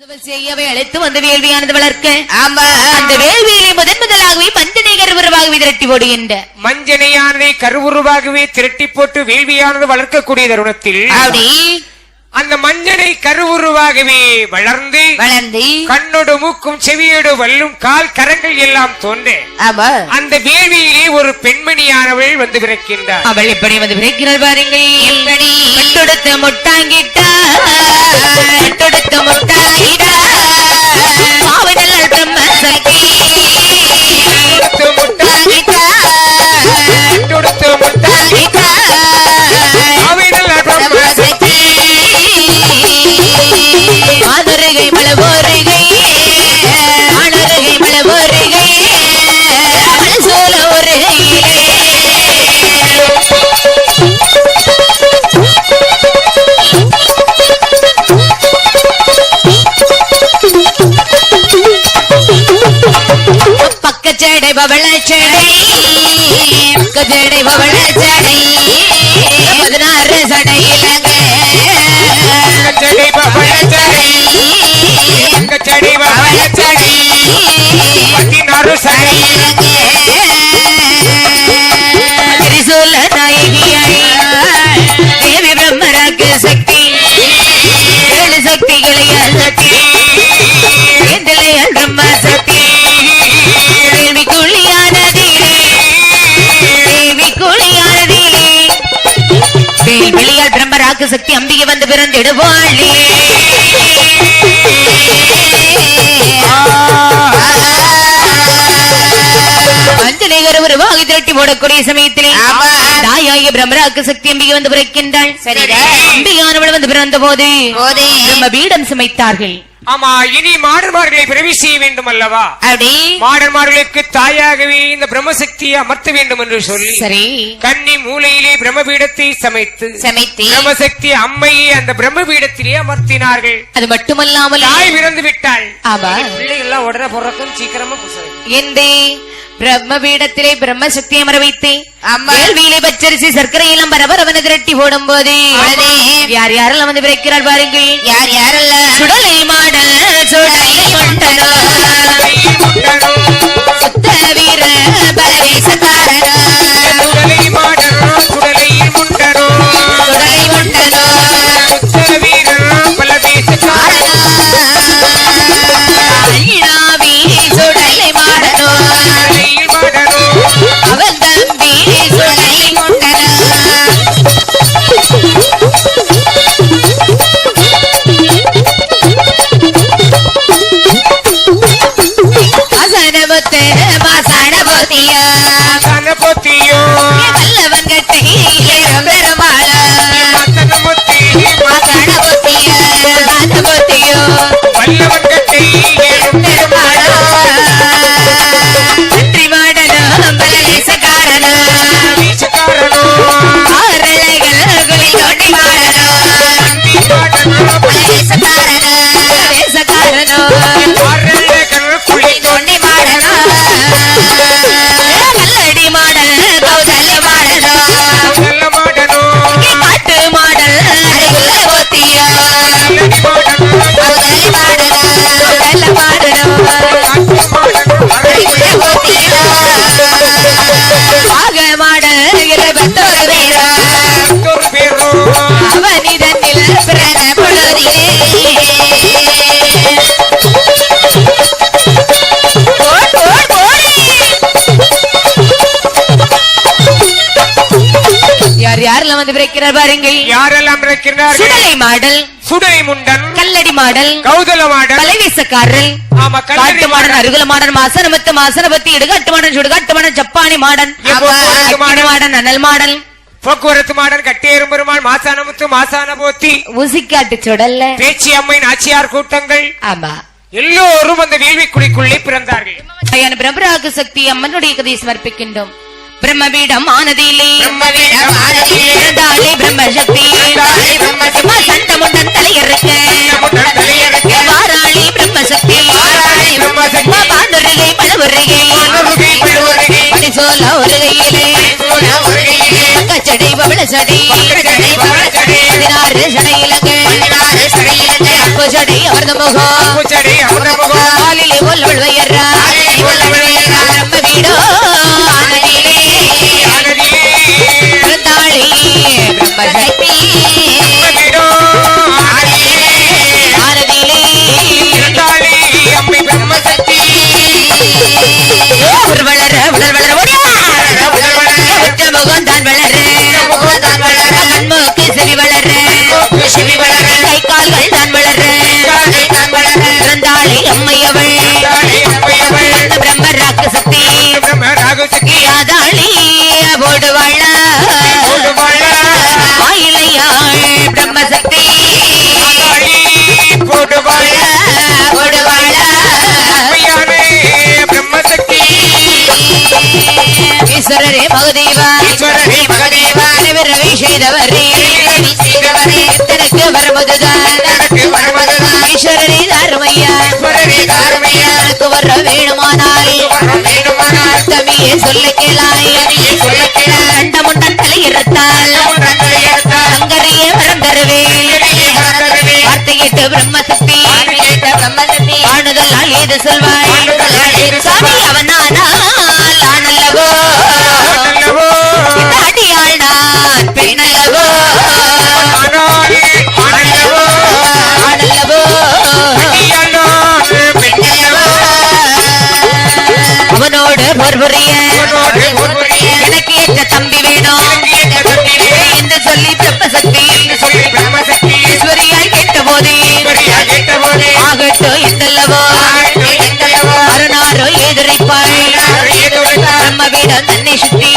செய்யவே அழைத்து வந்த வேள்வியானது வளர்க்க. ஆமா. அந்த வேள்வியை முதன் முதலாகவே மஞ்சநேகர் உருவாகவே திரட்டி ஓடுகின்ற மஞ்சனையானதை கருவுருவாகவே திரட்டி போட்டு வேள்வியானது வளர்க்கக்கூடிய தருணத்தில் அப்படி அந்த மஞ்சனை கருவுருவாகவே வளர்ந்து வளர்ந்து கண்ணோடு மூக்கும் செவியோடு வல்லும் கால் கரங்கள் எல்லாம் தோன்ற. அந்த வேள்வியிலே ஒரு பெண்மணியானவள் வந்து பிறக்கின்றார் அவள் எப்படி வந்து விரைக்கிறாள் பாருங்கள். எப்படி? தொடுத்த முட்டாங்கிட்டா. தொடுத்த முட்டாங்கிட்டா. பாவனல் பிரம்ம சக்தி தொடுத்து முட்டாங்கிட்டா, பக்கச்சடை பவளச்சடை பக்கச்சடை பவள பதினாறு பிறந்திடுவாளே. அஞ்சலிகர் ஒரு வாகி திரட்டி போடக்கூடிய சமயத்திலே. தாயாகிய பிரம்மராக்கு சக்தி அம்பிகை வந்து பிறக்கின்றாள். அம்பிகானவள் வந்து பிறந்த போது போதே. பிரம்ம பீடம் சமைத்தார்கள். ஆமா இனி மாடன்மார்களை பிறவி செய்ய வேண்டும் அல்லவா அப்படி. மாடன்மார்களுக்கு தாயாகவே இந்த பிரம்மசக்தியை அமர்த்த வேண்டும் என்று சொல்லி சரி. கன்னி மூலையிலே பிரம்மபீடத்தை சமைத்து சமைத்து பிரம்மசக்தி அம்மையை அந்த பிரம்மபீடத்திலே அமர்த்தினார்கள். அது மட்டுமல்லாமல் தாய் பிறந்து விட்டாள் ஆமா. பிள்ளைகள்லாம் உடனே பிறக்கும் சீக்கிரமா புசை எந்தே? பிரம்ம பீடத்திலே பிரம்ம சக்தி அமர வைத்து. வேள்வியிலே பச்சரிசி சர்க்கரை எல்லாம் பரபரவன திரட்டி போடும் போது. யார் யாரெல்லாம் வந்து பிறக்கிறார் பாருங்கள் யார் யாரெல்லாம் சுடலை மாடல் யார் யாரெல்லாம் வந்து பிறக்கிறார் பாருங்கள். யாரெல்லாம் இருக்கிறார்கள் சுடலை மாடல் சுடலை முண்டன் கல்லடி மாடல் கௌதல காட்டு மாடன் அருகுல மாடன் மாசனமத்து மாசனபத்தி இடுகாட்டு மாடன் சுடுகாட்டு மாடன் ஜப்பானி மாடன் எப்போ அக்கினி மாடன்? மாடன் அனல் மாடன் போக்குவரத்து மாடன் கட்டேரும் பெருமாள் மாசானமுத்து மாசான போத்தி ஊசிக்காட்டு சுடல்ல. பேச்சி அம்மை நாச்சியார் கூட்டங்கள். ஆமா. எல்லோரும் அந்த வேள்விக்குழிக்குள்ளே பிறந்தார்கள். பிரம்மராக சக்தி அம்மனுடைய கதையை சமர்ப்பிக்கின்றோம். பிரம்மபீடமானதிலே. பிரம்மபீடமானதிலே. பிரம்மசக்தி. சண்டமுண்டன் தலையறுக்க வாராளி பிரம்மசக்தி. வாராளி பிரம்மசக்தி. பாண்டுருகை பழவுருகை பரிசோல உருகையிலே கச்சடை அவரது முகம் வீடோ தாளே அம்மையவள். பிரம்ம ராகசக்தி யாதாளி போடுவாள் ஆயிலையாள் பிரம்மசக்தி போடுவாள் போடுவாள் பிரம்மசக்தி ஈஸ்வரரே ஈஸ்வரரே வேணுமானால் தம்பியே சொல்ல கேளாய். ரெண்ட முண்டங்களை இருத்தால் அங்கரையே வரம் சொல்வாய்? சாமி அவனானால் அடியாள் நான் பெண்ணல்லவோ? எனக்கு ஏற்ற தம்பி வேணும். என்று சொல்லி தப்ப சக்தி ஈஸ்வரியாய் கேட்ட போது ஆகட்டும் எந்தல்லவோ. அருணாரோ எதிரைப்பாய் நம்ம வீரம் தன்னை சுத்தி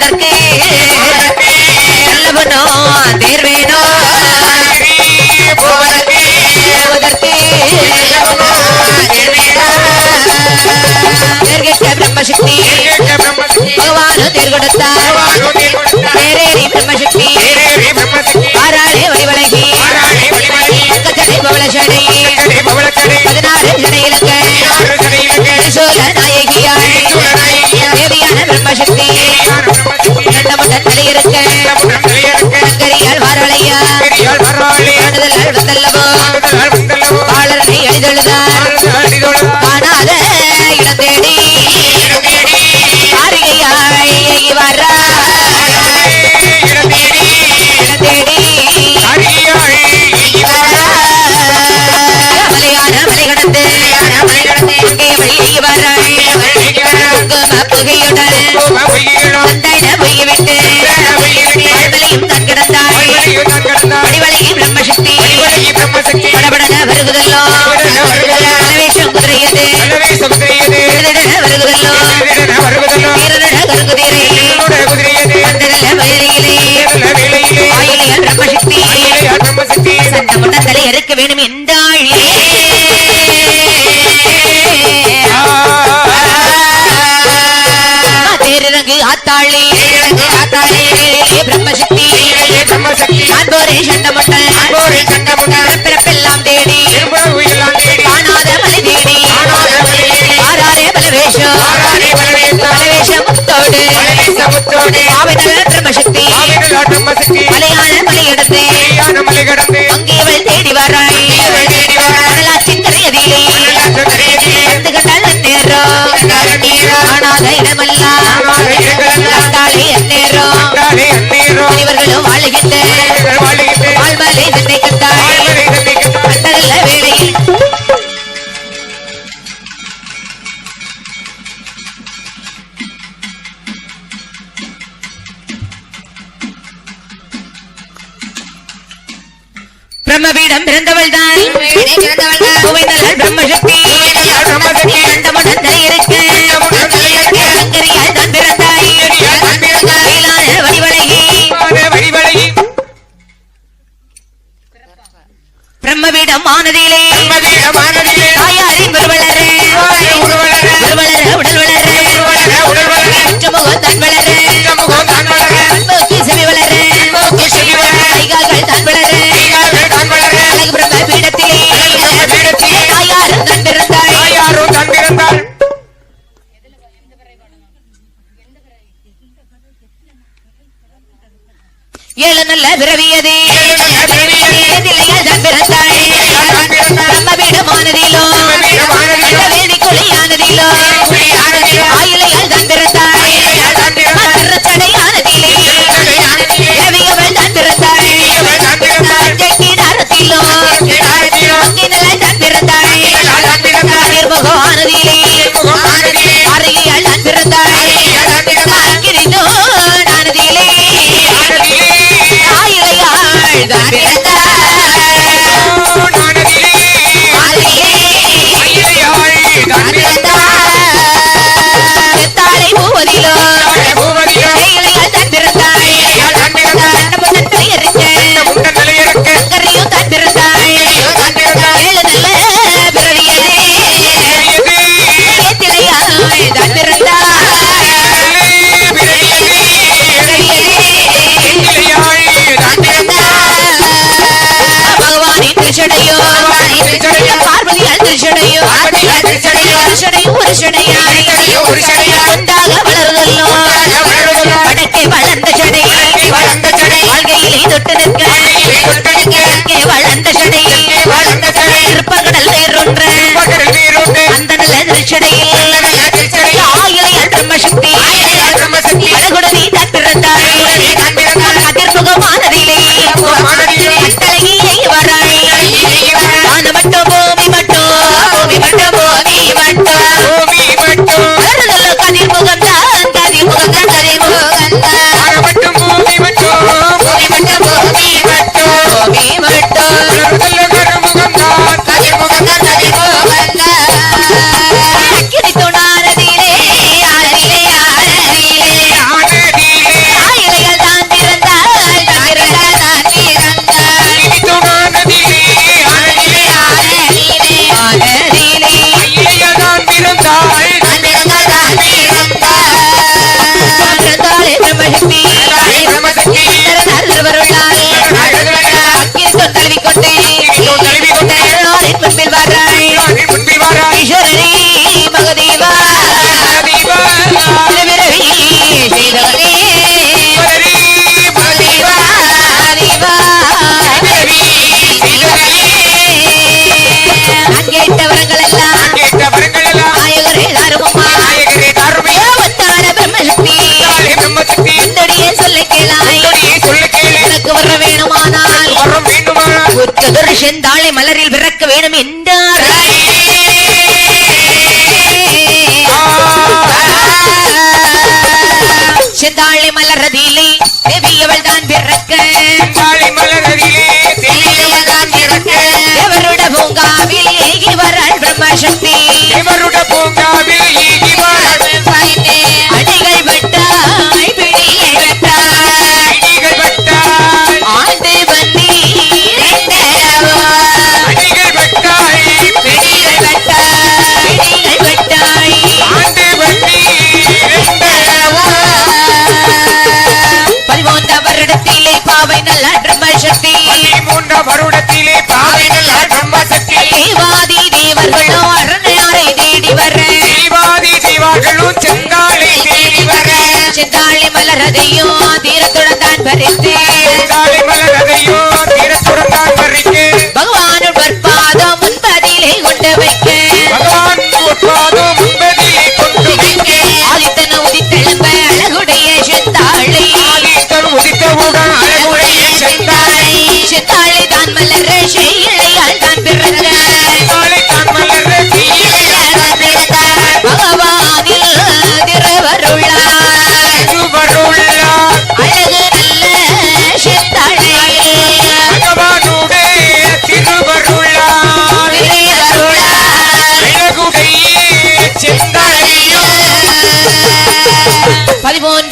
அதற்கு அல்லவனோ தேர் வேணோ பிரம்மசக்தி பகவானு தேர் கொடுத்தார் தேரேரி பிரம்மசக்தி ஆறாளே வழிவழகி பக்கத்தடை பவளசடை பதினாறு ஜனையிலக்க நாயகியார் தேவியான பிரம்மசக்தி பக்கத்தில் இருக்க கரியால் வரலையா வந்தல்லவோ பாலரனை அடிதொழுதான் இடம் தேடி படபடன வருகுதல்லோ வருகுதல்லோ வருகுதல்லோ சமுத்திரோடு ஆவிகள் ஆட்டம் சக்தி மலையான மலை இடத்து மலை கடந்து What is your name? சதுர செந்தாளை மலரில் விறக்க வேணும் என்றார். செந்தாளை மலரதிலே தேவியவள் தான் பிறக்க. இவருட பூங்காவில் இவரால் பிரம்மசக்தி இவருட பூங்காவில்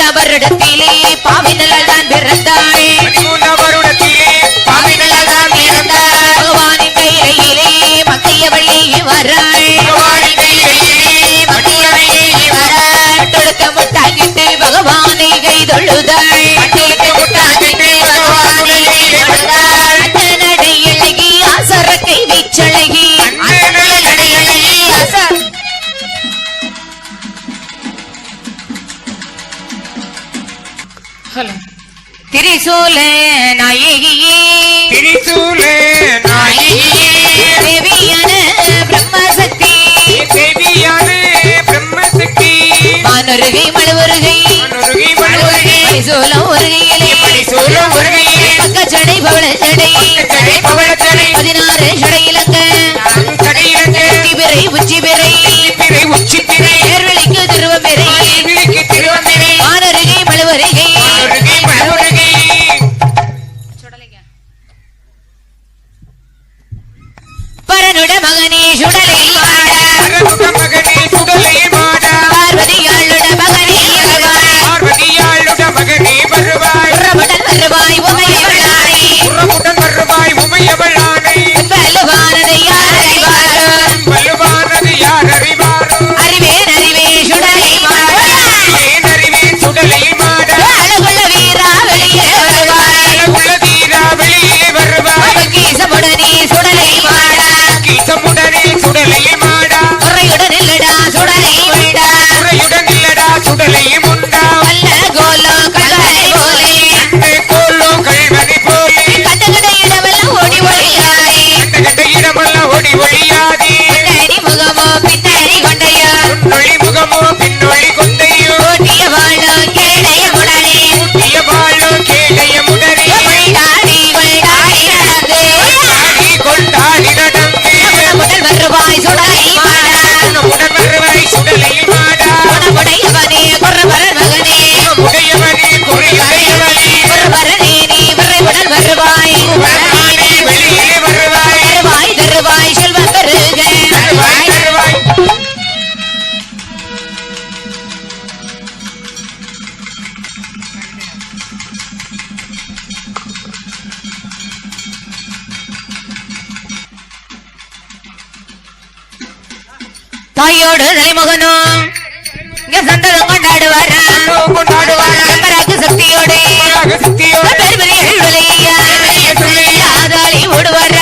அடிகொண்டவரிடத்திலே பாவிகளால் தான் பிறந்தாள் அடிகொண்டவரிடத்திலே பாவிகளால் தான் பிறந்தாள் பகவானின் கையிலே மத்தியவள்ளி வர மண்ணுருகி மழுவுருகி சோளம் உருகையிலே. பக்கச்சடை பவளச்சடை. பதினாறு சடையிலங்க ஒளி ஒளியாது தாயோடு தலைமுகனும் இங்க சந்ததம் கொண்டாடுவார? கொண்டாடுவார பராக்கு சக்தியோடு. பெருமதியை சொல்லையா ஆதாளி ஓடுவார.